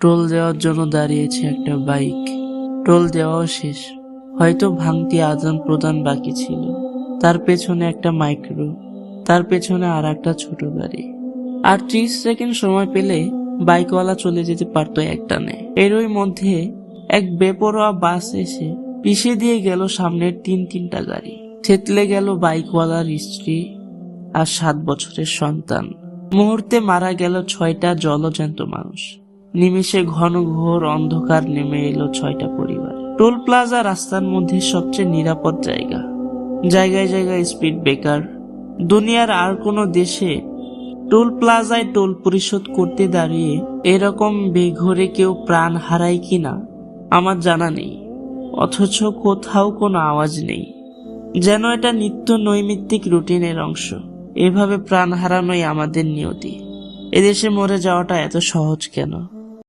Toll দেওয়ার জন্য দাঁড়িয়েছে একটা বাইক। টোল দেওয়াও শেষ। হয়তো ভাঙতি আদান প্রদান বাকি ছিল। তার পেছনে একটা মাইক্রো, তার পেছনে আর একটা ছোট গাড়ি। আর ত্রিশ সেকেন্ড সময় পেলে বাইকওয়ালা চলে যেতে পারতো একটানে। এরই মধ্যে এক বেপরোয়া বাস এসে পিষে দিয়ে গেল সামনের তিন তিনটা গাড়ি। থেতলে গেল বাইকওয়ালার স্ত্রী আর সাত বছরের সন্তান। মুহূর্তে মারা গেল ছয়টা জলজ্যান্ত মানুষ। নিমিষে ঘন ঘোর অন্ধকার নেমে এলো ছয়টা পরিবার। টোল প্লাজা রাস্তার মধ্যে সবচেয়ে নিরাপদ জায়গা। জায়গায় জায়গায় স্পিড ব্রেকার। দুনিয়ার আর কোনো দেশে টোল প্লাজায় টোল পরিশোধ করতে দাঁড়িয়ে এরকম বেঘরে কেউ প্রাণ হারায় কিনা, আমার জানা নেই। অথচ কোথাও কোনো আওয়াজ নেই। যেন এটা নিত্য নৈমিত্তিক রুটিনের অংশ। এভাবে প্রাণ হারানোই আমাদের নিয়তি। এদেশে মরে যাওয়াটা এত সহজ কেন?